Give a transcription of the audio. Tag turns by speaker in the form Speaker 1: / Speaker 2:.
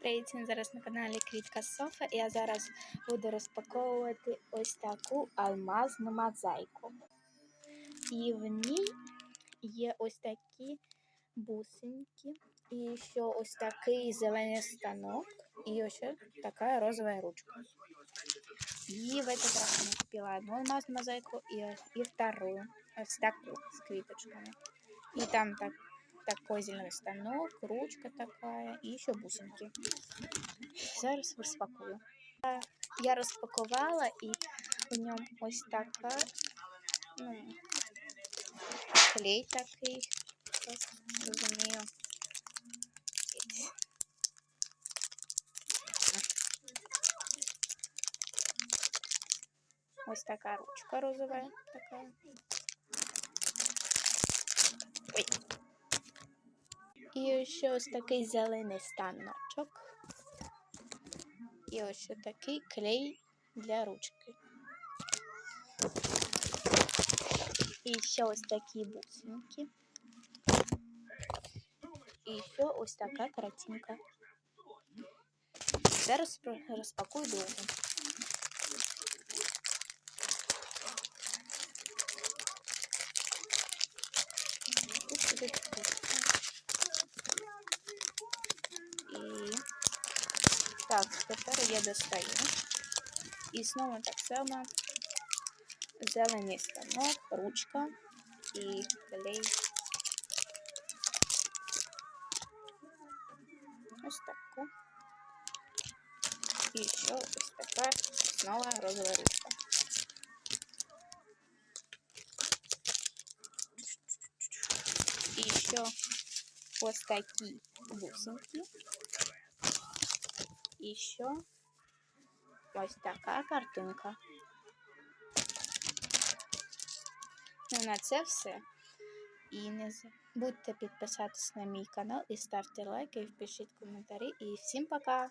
Speaker 1: Привіт, зараз на каналі Квітка Софа. Я зараз буду розпаковувати ось таку алмазну мозаїку. І в ній є ось такі бусинки, і ще ось такий зелений станок, і ось така розова ручка. И в этот раз я купила одну алмазную мозаику и, и вторую, ось таку с квиточками. И там так, такой зеленый станок, ручка такая и еще бусинки. Розпакую. Е, Я розпакувала і в ньому ось така, ну, клей такий, розумію. Ось така ручка розова така. Ой. І ще ось такий зелений станочок. І ось такий клей для ручки. І ще ось такі бусинки. І ще ось така картинка. Зараз розпакую другу. так, тепер я достаю. І знову так само зелений станок, ручка і клей. Ось таку. І ще ось така знову розова ручка. І ще ось такі бусинки. І що? ось така картинка. Ну, на це все. І не забудьте підписатись на мій канал і ставте лайки, і пишіть коментарі. І всім пока!